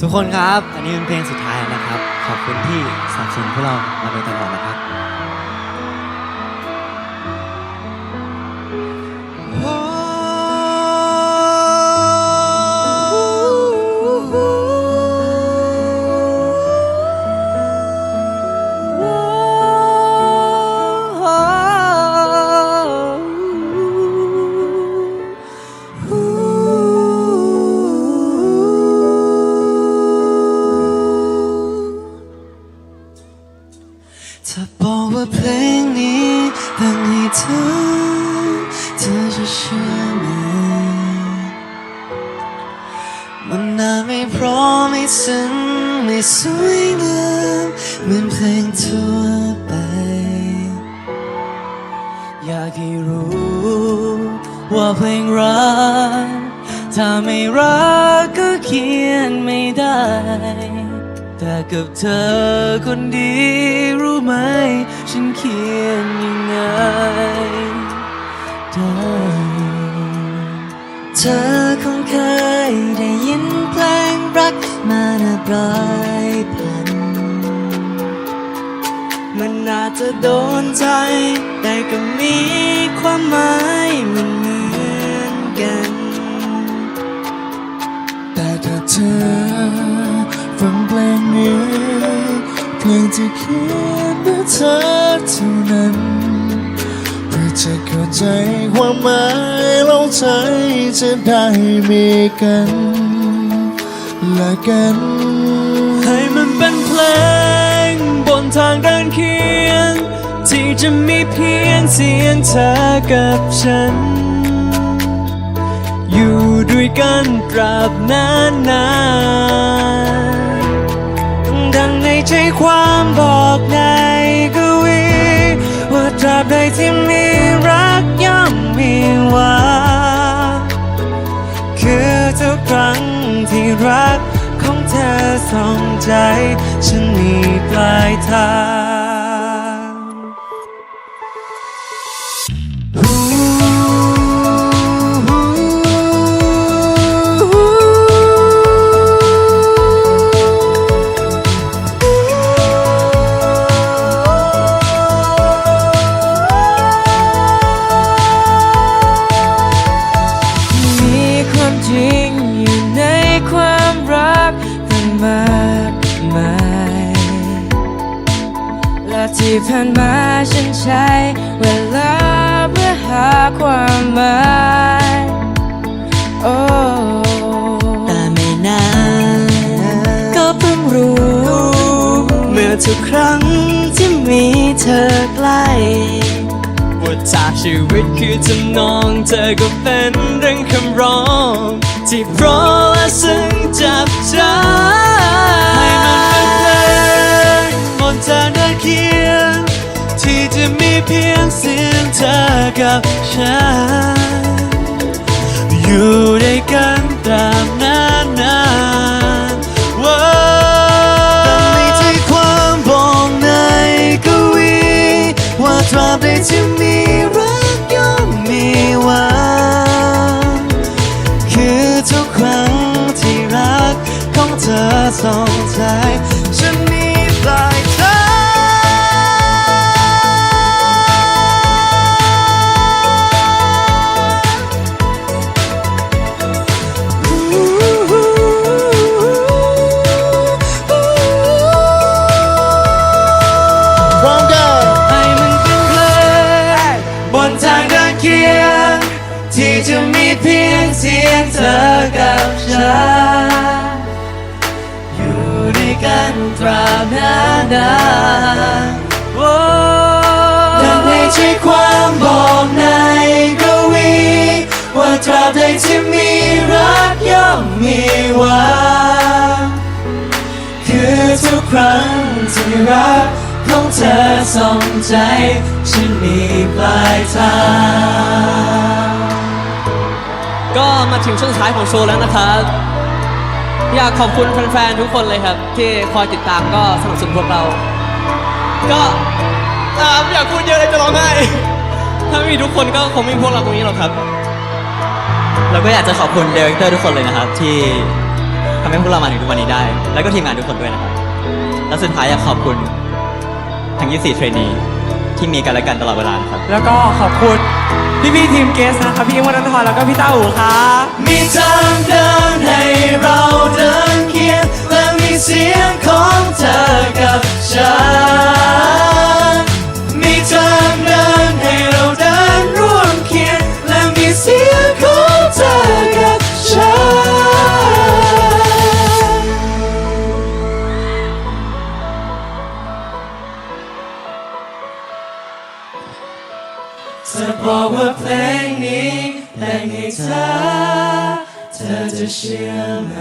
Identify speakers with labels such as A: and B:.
A: ทุกคนครับ อันนี้เป็นเพลงสุดท้ายนะครับ ขอบคุณที่สนับสนุนพวกเรามาโดยตลอดนะครับ ถ้าบอกว่าเพลงนี้แต่งให้เธอ เธอจะเชื่อไหมมันน่าไม่พร้อมไม่ซึ้งไม่สวยงามเหมือนเพลงทั่วไป อยากให้รู้ ว่าเพลงรัก ถ้าไม่รักก็เขียนไม่ได้ แต่กับเธอคนดีรู้ไหม ฉันเขียนยังไงได้เธอคงเคยได้ยินเพลงรักมานับร้อยพัน มันอาจจะโดนใจ แต่ก็มีความหมายเหมือนเหมือนกัน
B: แต่ถ้าเธอ พลงที่เขียนเพื่อเธอเท่านั้นเพื่อจะเข้าใจความหมายเราใจจะได้มีกันและกัน
A: ให้มันเป็นเพลงบนทางเดินเคียง ที่จะมีเพียงเสียงเธอกับฉัน อยู่ด้วยกันตราบนานนาน ในใจความบอกในกวี ว่าตราบใดที่มีรักย่อมมีวานคือทุกครั้งที่รักของเธอส่องใจ ฉันมีปลายทาง ที่ผ่านมาฉันใช้เวลาเพื่อหาความหมายโอ้แต่ไม่นานก็เพิ่งรู้ เมื่อทุกครั้งที่มีเธอใกล้ว่าจากชีวิตคือทำนองเธอก็เป็นเรื่องคำร้อง ที่เพราะและซึ้งจับใจให้ มันเป็นเพลงบนทางเดินเคียงที่จะมีเพียงเสียงเธอกับฉัน อยู่ด้วยกันตราบนานนานว้าวดังในใจความบอกในกวีว่าตราบใดที่มี เสียงเธอกับฉัน อยู่ด้วยกันตราบนานนานโอ้ดังในใจความบอกในกวี ว่าตราบใดที่มีรักย่อมมีหวังคือทุกครั้งที่รักของเธอส่องใจ ฉันมีปลายทาง
C: ก็มาถึงช่วงสุดท้ายของโชว์แล้วนะครับอยากขอบคุณแฟนๆ ทุกคนเลยครับ ที่คอยติดตามก็สนับสนุนพวกเรา ก็อ่าไม่อยากพูดเยอะเลยจะร้องไห้ ถ้าไม่มีทุกคนก็คงไม่มีพวกเราตรงนี้หรอกครับ
D: เราก็อยากจะขอบคุณเดเรคเตอร์ทุกคนเลยนะครับ ที่ทำให้พวกเรามาถึงทุกวันนี้ได้ แล้วก็ทีมงานทุกคนด้วยนะครับ และสุดท้ายอยากขอบคุณทั้ง 24 เทรนนี ที่มีกันและกันตลอดเวลานะครับ
E: แล้วก็ขอบคุณพี่พี่ๆทีมเกสนะครับพี่อิงวัฒนทรแล้วก็พี่ต้าอู๋ครับ
F: มีทางเดินให้เราเดินเคียงและมีเสียงของเธอกับฉัน จะบอกว่าเพลงนี้แต่งให้เธอเธอจะเชื่อไหม